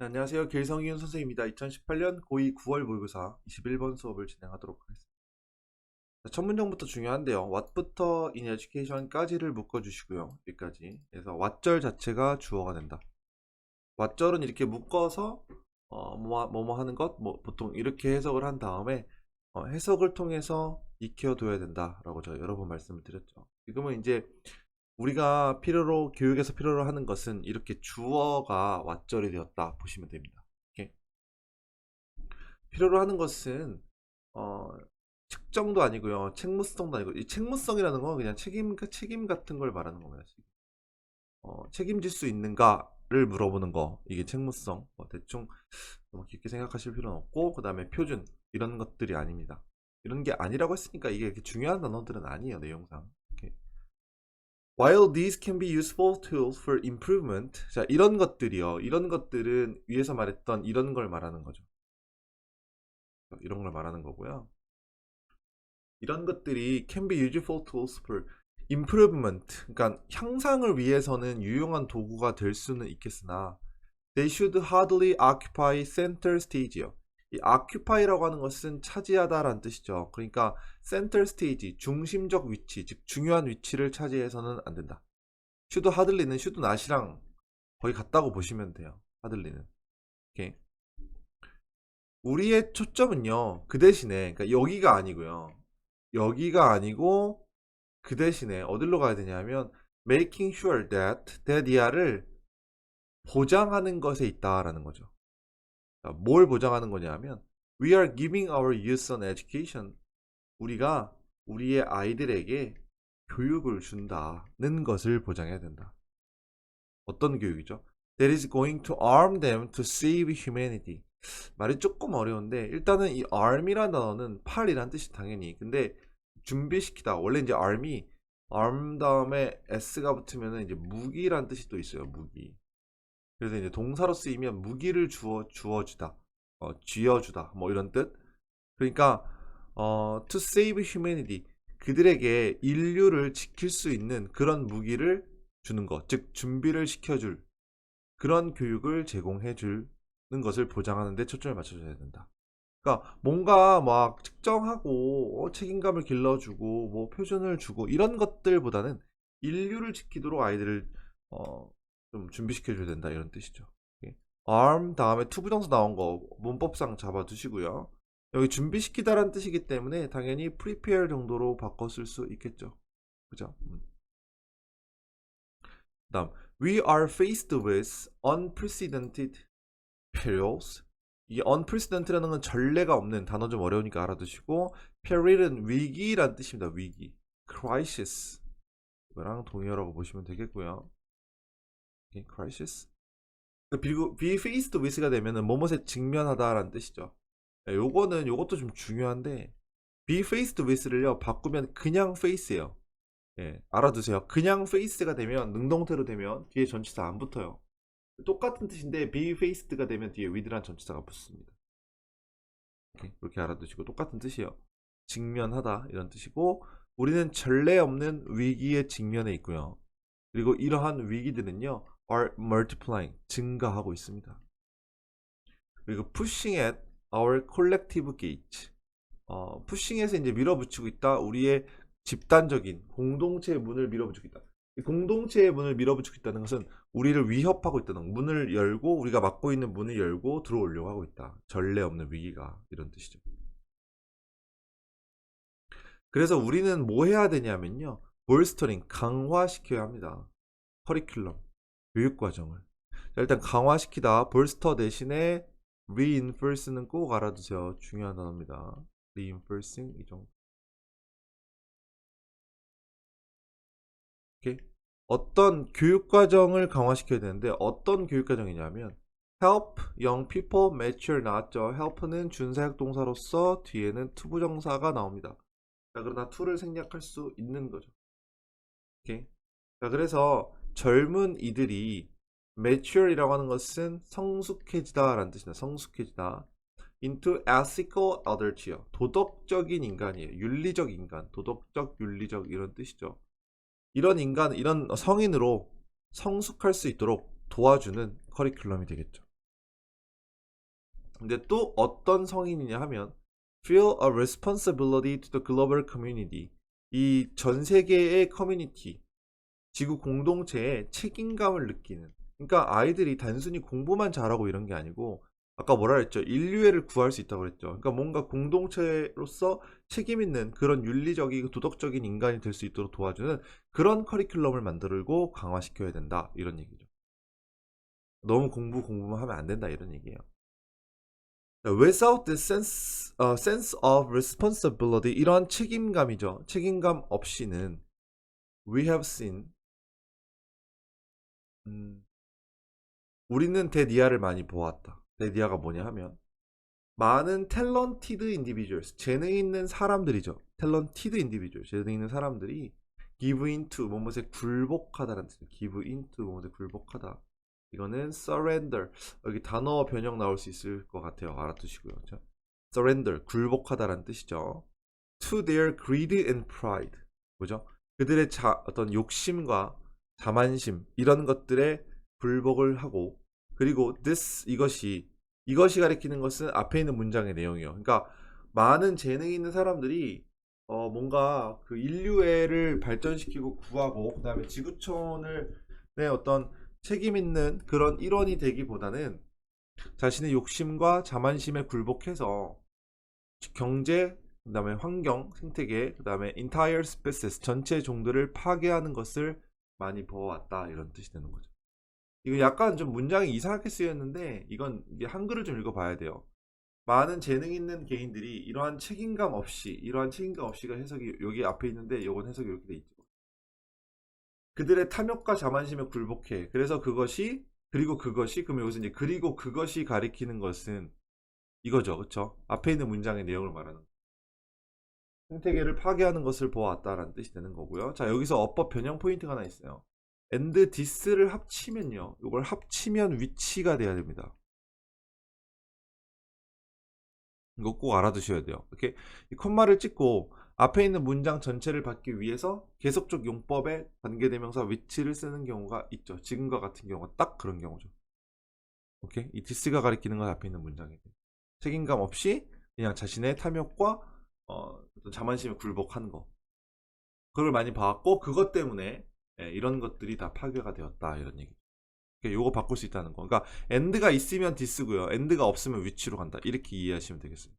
네, 안녕하세요. 길성희윤 선생님입니다. 2018년 고2 9월 모의고사 21번 수업을 진행하도록 하겠습니다. 자, 첫 문장부터 중요한데요. what부터 in education까지를 묶어주시고요. 여기까지. 그래서 what절 자체가 주어가 된다. what절은 이렇게 묶어서 어, 뭐뭐 뭐뭐 하는 것, 뭐 보통 이렇게 해석을 한 다음에 어, 해석을 통해서 익혀둬야 된다라고 제가 여러 번 말씀을 드렸죠. 지금은 이제 우리가 필요로 교육에서 필요로 하는 것은 이렇게 주어가 왓절이 되었다 보시면 됩니다. 이렇게. 필요로 하는 것은 어, 측정도 아니고요, 책무성도 아니고 이 책무성이라는 건 그냥 책임 책임 같은 걸 말하는 겁니다. 어, 책임질 수 있는가를 물어보는 거 이게 책무성. 뭐 대충 너무 깊게 생각하실 필요는 없고 그 다음에 표준 이런 것들이 아닙니다. 이런 게 아니라고 했으니까 이게 중요한 단어들은 아니에요 내용상. While these can be useful tools for improvement, 자 이런 것들이요. 이런 것들은 위에서 말했던 이런 걸 말하는 거죠. 이런 걸 말하는 거고요. 이런 것들이 can be useful tools for improvement, 그러니까 향상을 위해서는 유용한 도구가 될 수는 있겠으나 they should hardly occupy center stage요. 이 occupy라고 하는 것은 차지하다라는 뜻이죠. 그러니까 center stage, 중심적 위치, 즉 중요한 위치를 차지해서는 안 된다. should hardly는 should not이랑 거의 같다고 보시면 돼요. hardly는. 오케이. 우리의 초점은요. 그 대신에 그러니까 여기가 아니고요. 여기가 아니고 그 대신에 어디로 가야 되냐면 making sure that that 이하를 보장하는 것에 있다라는 거죠. 자, 뭘 보장하는 거냐면 we are giving our youth an education. 우리가 우리의 아이들에게 교육을 준다는 것을 보장해야 된다. 어떤 교육이죠? That is going to arm them to save humanity. 말이 조금 어려운데 일단은 이 arm이라는 단어는 팔이란 뜻이 당연히 근데 준비시키다 원래 이제 arm이 arm 다음에 s가 붙으면 이제 무기란 뜻이 또 있어요 무기 그래서 이제 동사로 쓰이면 무기를 주어 주어주다, 어, 쥐어주다, 뭐 이런 뜻. 그러니까 어, to save humanity 그들에게 인류를 지킬 수 있는 그런 무기를 주는 것, 즉 준비를 시켜줄 그런 교육을 제공해 주는 것을 보장하는데 초점을 맞춰줘야 된다. 그러니까 뭔가 막 측정하고 어, 책임감을 길러주고 뭐 표준을 주고 이런 것들보다는 인류를 지키도록 아이들을 어, 좀 준비시켜 줘야 된다 이런 뜻이죠. 예. arm 다음에 to 부정사 나온 거 문법상 잡아 두시고요. 여기 준비시키다라는 뜻이기 때문에 당연히 prepare 정도로 쓸수 있겠죠. 그죠? 음. 다음 we are faced with unprecedented perils 이 unprecedented라는 건 전례가 없는 단어 좀 어려우니까 알아두시고 peril은 위기란 뜻입니다. 위기 crisis 이거랑 동의어라고 보시면 되겠고요. 오케이, crisis. 그리고 be faced with가 되면은 뭐뭇에 직면하다라는 뜻이죠. 네, 요거는 요것도 좀 중요한데 be faced with를요 바꾸면 그냥 face예요. 예, 알아두세요. 그냥 face가 되면 능동태로 되면 뒤에 전치사 안 붙어요. 똑같은 뜻인데 be faced가 되면 뒤에 with란 전치사가 붙습니다. 오케이, 그렇게 알아두시고 똑같은 뜻이에요. 직면하다 이런 뜻이고 우리는 전례 없는 위기에 직면해 있고요. 그리고 이러한 위기들은요 are multiplying 증가하고 있습니다. 그리고 pushing at our collective gauge 어, pushing에서 이제 밀어붙이고 있다. 우리의 집단적인 공동체의 문을 밀어붙이고 있다. 이 공동체의 문을 밀어붙이고 있다는 것은 우리를 위협하고 있다는 문을 열고 우리가 막고 있는 문을 열고 들어오려고 하고 있다. 전례 없는 위기가 이런 뜻이죠. 그래서 우리는 뭐 해야 되냐면요. 볼스터링 강화시켜야 합니다. 커리큘럼 교육 과정을 자, 일단 강화시키다 볼스터 대신에 reinforce는 꼭 알아두세요. 중요한 단어입니다. reinforcing 이 정도. 오케이. 어떤 교육 과정을 강화시켜야 되는데 어떤 교육 과정이냐면 help young people mature 나왔죠. help는 준사역 동사로서 뒤에는 투부정사가 나옵니다. 자, 그러나 to를 생략할 수 있는 거죠. 오케이. 자, 그래서 젊은 이들이 mature이라고 하는 것은 성숙해지다 라는 뜻입니다. 성숙해지다. into ethical adult요. 도덕적인 인간이에요. 윤리적 인간, 도덕적, 윤리적 이런 뜻이죠. 이런 인간, 이런 성인으로 성숙할 수 있도록 도와주는 커리큘럼이 되겠죠. 근데 또 어떤 성인이냐 하면 feel a responsibility to the global community. 이 전 세계의 커뮤니티, 지구 공동체에 책임감을 느끼는. 그러니까 아이들이 단순히 공부만 잘하고 이런 게 아니고 아까 뭐라 그랬죠? 인류애를 구할 수 있다고 그랬죠. 그러니까 뭔가 공동체로서 책임 있는 그런 윤리적이고 도덕적인 인간이 될 수 있도록 도와주는 그런 커리큘럼을 만들고 강화시켜야 된다. 이런 얘기죠. 너무 공부 공부만 하면 안 된다 이런 얘기예요. Without this sense, 어, sense of responsibility 이런 책임감이죠. 책임감 없이는 we have seen 음, 우리는 데디아를 많이 보았다. 데디아가 뭐냐 하면 많은 talented individuals 재능 있는 사람들이죠. talented individual 재능 있는 사람들이 give into 뭐뭐에 굴복하다라는 뜻이에요. give into 뭐뭐에 굴복하다. 이거는 surrender 여기 단어 변형 나올 수 있을 것 같아요. 알아두시고요. 자, surrender 굴복하다라는 뜻이죠. to their greed and pride 뭐죠? 그들의 자, 어떤 욕심과 자만심 이런 것들에 굴복을 하고 그리고 this 이것이 이것이 가리키는 것은 앞에 있는 문장의 내용이에요. 그러니까 많은 재능이 있는 사람들이 어 뭔가 그 인류애를 발전시키고 구하고 그다음에 지구촌을 내 어떤 책임 있는 그런 일원이 되기보다는 자신의 욕심과 자만심에 굴복해서 경제, 그다음에 환경, 생태계, 그다음에 entire species 전체 종들을 파괴하는 것을 많이 보아왔다 이런 뜻이 되는 거죠. 이거 약간 좀 문장이 이상하게 쓰였는데 이건 한글을 좀 읽어봐야 돼요. 많은 재능 있는 개인들이 이러한 책임감 없이 이러한 책임감 없이가 해석이 여기 앞에 있는데 이건 해석이 이렇게 돼 있죠. 그들의 탐욕과 자만심에 굴복해. 그래서 그것이 그리고 그것이 그러면 여기서 이제 그리고 그것이 가리키는 것은 이거죠, 그렇죠? 앞에 있는 문장의 내용을 말하는 거. 생태계를 파괴하는 것을 보았다라는 뜻이 되는 거고요. 자, 여기서 어법 변형 포인트가 하나 있어요. and this를 합치면요. 이걸 합치면 위치가 돼야 됩니다. 이거 꼭 알아두셔야 돼요. 이렇게 이 콤마를 찍고 앞에 있는 문장 전체를 받기 위해서 계속적 용법에 관계대명사 위치를 쓰는 경우가 있죠. 지금과 같은 경우가 딱 그런 경우죠. 오케이? 이 this가 가리키는 건 앞에 있는 문장이에요. 책임감 없이 그냥 자신의 탐욕과 어, 자만심에 굴복하는 거. 그걸 많이 봐왔고 그것 때문에 예, 이런 것들이 다 파괴가 되었다 이런 얘기. 요거 바꿀 수 있다는 거. 그러니까 end가 있으면 this고요. end가 없으면 which로 간다. 이렇게 이해하시면 되겠습니다.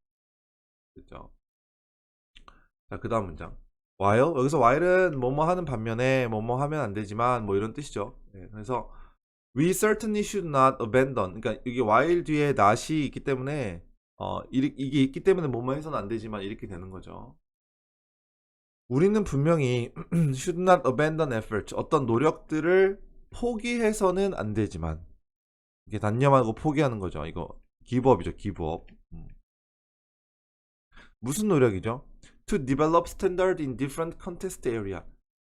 됐죠? 자, 그다음 문장. while 여기서 while은 뭐뭐 하는 반면에 뭐뭐 하면 안 되지만 뭐 이런 뜻이죠. 예, 그래서 we certainly should not abandon. 그러니까 이게 while 뒤에 not이 있기 때문에 어 이- 이게 있기 때문에 뭐뭐 해서는 안 되지만 이렇게 되는 거죠. 우리는 분명히 should not abandon effort 어떤 노력들을 포기해서는 안 되지만 이게 단념하고 포기하는 거죠. 이거 기브업이죠. 기브업. 음. 무슨 노력이죠? To develop standard in different contest area.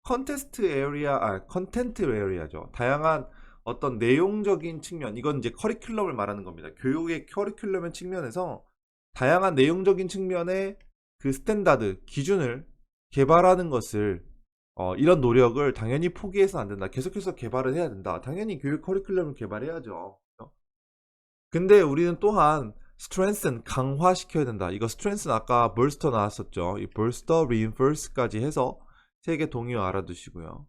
컨테스트 에리아, 아, 컨텐트 에리아죠. 다양한 어떤 내용적인 측면, 이건 이제 커리큘럼을 말하는 겁니다. 교육의 커리큘럼의 측면에서 다양한 내용적인 측면의 그 스탠다드, 기준을 개발하는 것을 어, 이런 노력을 당연히 포기해서 안 된다. 계속해서 개발을 해야 된다. 당연히 교육 커리큘럼을 개발해야죠. 근데 우리는 또한 strengthen 강화시켜야 된다. 이거 strengthen 아까 bolster 나왔었죠. 이 bolster, reinforce까지 해서 세 개 동의어 알아두시고요.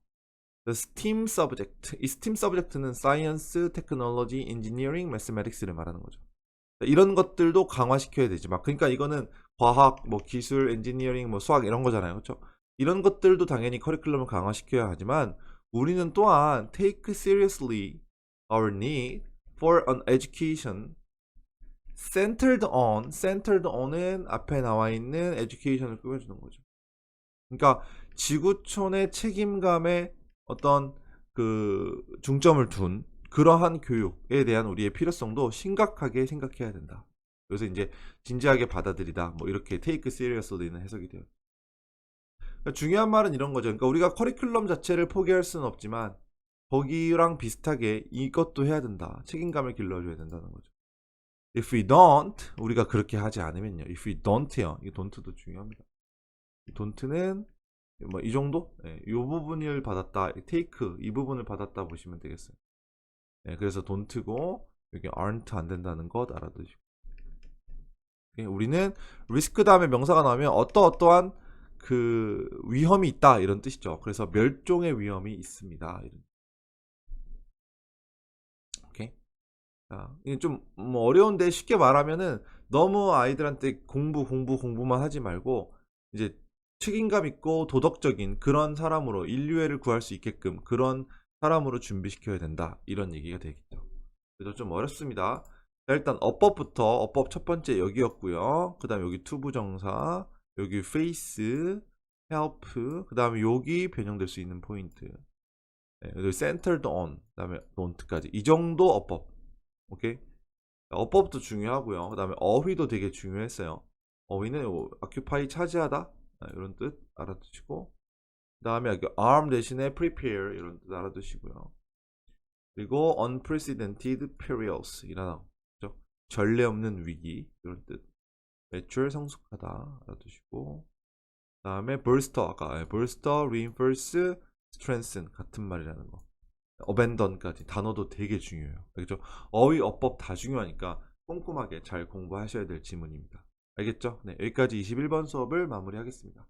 The STEAM subject. 이 STEAM subject는 science, technology, engineering, mathematics를 말하는 거죠. 이런 것들도 강화시켜야 되지. 막 그러니까 이거는 과학, 뭐 기술, 엔지니어링, 뭐 수학 이런 거잖아요. 그렇죠? 이런 것들도 당연히 커리큘럼을 강화시켜야 하지만 우리는 또한 take seriously our need for an education centered on centered on은 앞에 나와 있는 education을 꾸며주는 거죠. 그러니까 지구촌의 책임감에 어떤 그 중점을 둔 그러한 교육에 대한 우리의 필요성도 심각하게 생각해야 된다. 그래서 이제 진지하게 받아들이다. 뭐 이렇게 take seriously는 해석이 돼요. 그러니까 중요한 말은 이런 거죠. 그러니까 우리가 커리큘럼 자체를 포기할 수는 없지만 거기랑 비슷하게 이것도 해야 된다. 책임감을 길러줘야 된다는 거죠. If we don't, 우리가 그렇게 하지 않으면요. If we don't요. 이 don't도 중요합니다. 이 don't는 뭐 이 정도? 예, 이 부분을 받았다. take 이 부분을 받았다 보시면 되겠어요. 예, 그래서 don't고 여기 aren't 안 된다는 것 알아두시고. 오케이? 우리는 리스크 다음에 명사가 나오면 어떠 어떠한 그 위험이 있다 이런 뜻이죠. 그래서 멸종의 위험이 있습니다. 이런. 이게 좀뭐 어려운데 쉽게 말하면은 너무 아이들한테 공부 공부 공부만 하지 말고 이제 책임감 있고 도덕적인 그런 사람으로 인류애를 구할 수 있게끔 그런 사람으로 준비시켜야 된다 이런 얘기가 되겠죠. 그래서 좀 어렵습니다. 자, 일단 어법부터 어법 첫 번째 여기였고요. 그 다음 여기 투부정사, 여기 face, help, 그 다음에 여기 변형될 수 있는 포인트. 네, centered on, 그 다음에 don't까지 이 정도 어법. 오케이. 자, 어법도 중요하고요. 그 다음에 어휘도 되게 중요했어요. 어휘는 요 occupy 차지하다 아, 이런 뜻 알아두시고 그 다음에 여기 arm 대신에 prepare 이런 뜻 알아두시고요. 그리고 unprecedented perils 이라는 거죠. 전례 없는 위기 이런 뜻. 매출 성숙하다 알아두시고 그 다음에 bolster 아까 예, bolster, reinforce, strengthen 같은 말이라는 거. abandon까지 단어도 되게 중요해요. 그렇죠? 어휘, 어법 다 중요하니까 꼼꼼하게 잘 공부하셔야 될 지문입니다. 알겠죠? 네, 여기까지 21번 수업을 마무리하겠습니다.